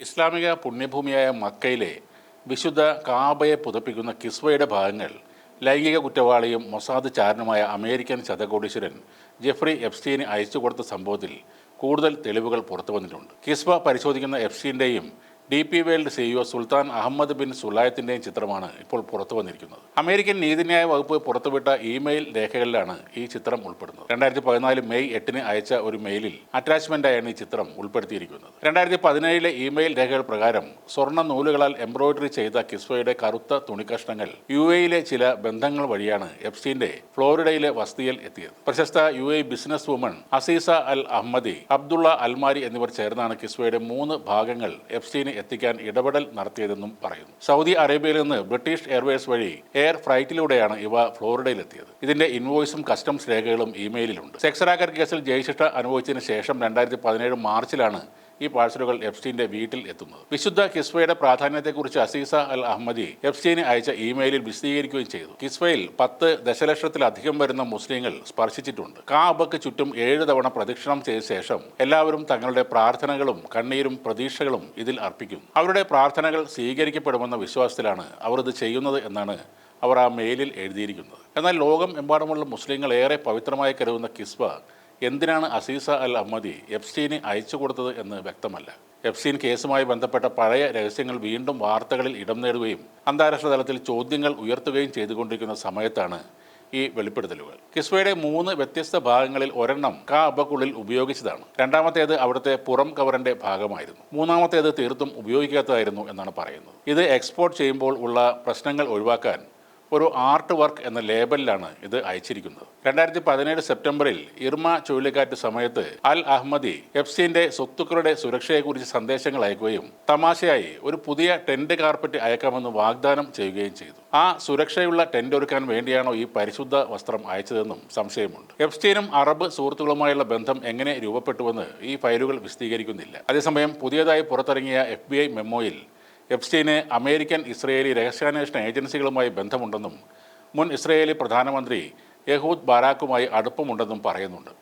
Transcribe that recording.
ഇസ്ലാമിക പുണ്യഭൂമിയായ മക്കയിലെ വിശുദ്ധ കാബയെ പുതപ്പിക്കുന്ന കിസ്വയുടെ ഭാഗങ്ങൾ ലൈംഗിക കുറ്റവാളിയും മൊസാദ് ചാരനുമായ അമേരിക്കൻ ശതകോടീശ്വരൻ ജെഫ്രി എഫ്സ്റ്റീന് അയച്ചു കൊടുത്ത സംഭവത്തിൽ കൂടുതൽ തെളിവുകൾ പുറത്തു വന്നിട്ടുണ്ട്. കിസ്വ പരിശോധിക്കുന്ന എപ്സ്റ്റീന്റെയും D P World CEO Sultan Ahmed bin സുലായത്തിന്റെയും ചിത്രമാണ് ഇപ്പോൾ പുറത്തു വന്നിരിക്കുന്നത്. അമേരിക്കൻ നീതിന്യായ വകുപ്പ് പുറത്തുവിട്ട ഇമെയിൽ രേഖകളിലാണ് ഈ ചിത്രം ഉൾപ്പെടുന്നത്. രണ്ടായിരത്തി പതിനാല് മെയ് എട്ടിന് അയച്ച ഒരു മെയിലിൽ അറ്റാച്ച്മെന്റായാണ് ഈ ചിത്രം ഉൾപ്പെടുത്തിയിരിക്കുന്നത്. രണ്ടായിരത്തി പതിനേഴിലെ ഇമെയിൽ രേഖകൾ പ്രകാരം സ്വർണ നൂലുകളാൽ എംബ്രോയിഡറി ചെയ്ത കിസ്വയുടെ കറുത്ത തുണിക്കഷ്ണങ്ങൾ യു എയിലെ ചില ബന്ധങ്ങൾ വഴിയാണ് എഫ്സീന്റെ ഫ്ലോറിഡയിലെ വസതിയിൽ എത്തിയത്. പ്രശസ്ത U A business woman Aziza Al Ahmadi Abdullah Almarri എന്നിവർ ചേർന്നാണ് കിസ്വയുടെ മൂന്ന് ഭാഗങ്ങൾ എപ്സ്റ്റീന് എത്തിക്കാൻ ഇടപെടൽ നടത്തിയതെന്നും പറയുന്നു. സൗദി അറേബ്യയിൽ നിന്ന് ബ്രിട്ടീഷ് എയർവേസ് വഴി എയർ ഫ്ലൈറ്റിലൂടെയാണ് ഇവ ഫ്ലോറിഡയിലെത്തിയത്. ഇതിന്റെ ഇൻവോയ്സും കസ്റ്റംസ് രേഖകളും ഇമെയിലിലുണ്ട്. സെക്സ് റാക്കർ കേസിൽ ജയശിക്ഷ അനുഭവിച്ചതിന് ശേഷം രണ്ടായിരത്തി പതിനേഴ് മാർച്ചിലാണ് ഈ പാഴ്സലുകൾ എഫ്സ്റ്റീന്റെ വീട്ടിൽ എത്തുന്നത്. വിശുദ്ധ കിസ്വയുടെ പ്രാധാന്യത്തെക്കുറിച്ച് അസീസ അൽ അഹമ്മദി എഫ്സ്റ്റീന് അയച്ച ഇമെയിലിൽ വിശദീകരിക്കുകയും ചെയ്തു. കിസ്വയിൽ പത്ത് ദശലക്ഷത്തിലധികം വരുന്ന മുസ്ലിങ്ങൾ സ്പർശിച്ചിട്ടുണ്ട്. കാബക്ക് ചുറ്റും ഏഴ് തവണ പ്രദക്ഷിണം ചെയ്ത ശേഷം എല്ലാവരും തങ്ങളുടെ പ്രാർത്ഥനകളും കണ്ണീരും പ്രതീക്ഷകളും ഇതിൽ അർപ്പിക്കും. അവരുടെ പ്രാർത്ഥനകൾ സ്വീകരിക്കപ്പെടുമെന്ന വിശ്വാസത്തിലാണ് അവർ ഇത് ചെയ്യുന്നത് എന്നാണ് അവർ ആ മെയിലിൽ എഴുതിയിരിക്കുന്നത്. എന്നാൽ ലോകം എമ്പാടുമുള്ള മുസ്ലിങ്ങൾ ഏറെ പവിത്രമായി കരുതുന്ന കിസ്വ എന്തിനാണ് അസീസ അൽ അഹമ്മദി എഫ്സീന് അയച്ചു കൊടുത്തത് എന്ന് വ്യക്തമല്ല. എഫ്സ്റ്റീൻ കേസുമായി ബന്ധപ്പെട്ട പഴയ രഹസ്യങ്ങൾ വീണ്ടും വാർത്തകളിൽ ഇടം നേടുകയും അന്താരാഷ്ട്ര തലത്തിൽ ചോദ്യങ്ങൾ ഉയർത്തുകയും ചെയ്തുകൊണ്ടിരിക്കുന്ന സമയത്താണ് ഈ വെളിപ്പെടുത്തലുകൾ. കിസ്വയുടെ മൂന്ന് വ്യത്യസ്ത ഭാഗങ്ങളിൽ ഒരെണ്ണം കാ അബക്കുള്ളിൽ ഉപയോഗിച്ചതാണ്. രണ്ടാമത്തേത് അവിടുത്തെ പുറം കവറിന്റെ ഭാഗമായിരുന്നു. മൂന്നാമത്തേത് തീർത്തും ഉപയോഗിക്കാത്തതായിരുന്നു എന്നാണ് പറയുന്നത്. ഇത് എക്സ്പോർട്ട് ചെയ്യുമ്പോൾ ഉള്ള പ്രശ്നങ്ങൾ ഒഴിവാക്കാൻ ഒരു ആർട്ട് വർക്ക് എന്ന ലേബലിലാണ് ഇത് അയച്ചിരിക്കുന്നത്. രണ്ടായിരത്തി പതിനേഴ് സെപ്റ്റംബറിൽ ഇർമ ചുഴലിക്കാറ്റ് സമയത്ത് അൽ അഹമ്മദി എഫ്സിന്റെ സ്വത്തുക്കളുടെ സുരക്ഷയെക്കുറിച്ച് സന്ദേശങ്ങൾ അയക്കുകയും തമാശയായി ഒരു പുതിയ ടെന്റ് കാർപ്പറ്റ് അയക്കാമെന്ന് വാഗ്ദാനം ചെയ്യുകയും ചെയ്തു. ആ സുരക്ഷയുള്ള ടെന്റ് ഒരുക്കാൻ വേണ്ടിയാണോ ഈ പരിശുദ്ധ വസ്ത്രം അയച്ചതെന്നും സംശയമുണ്ട്. എഫ്സ്റ്റീനും അറബ് സുഹൃത്തുക്കളുമായുള്ള ബന്ധം എങ്ങനെ രൂപപ്പെട്ടുവെന്ന് ഈ ഫയലുകൾ വിശദീകരിക്കുന്നില്ല. അതേസമയം പുതിയതായി പുറത്തിറങ്ങിയ എഫ് മെമ്മോയിൽ എപ്സ്റ്റീന് അമേരിക്കൻ ഇസ്രയേലി രഹസ്യാന്വേഷണ ഏജൻസികളുമായി ബന്ധമുണ്ടെന്നും മുൻ ഇസ്രയേലി പ്രധാനമന്ത്രി യഹൂദ് ബാരാക്കുമായി അടുപ്പമുണ്ടെന്നും പറയുന്നുണ്ട്.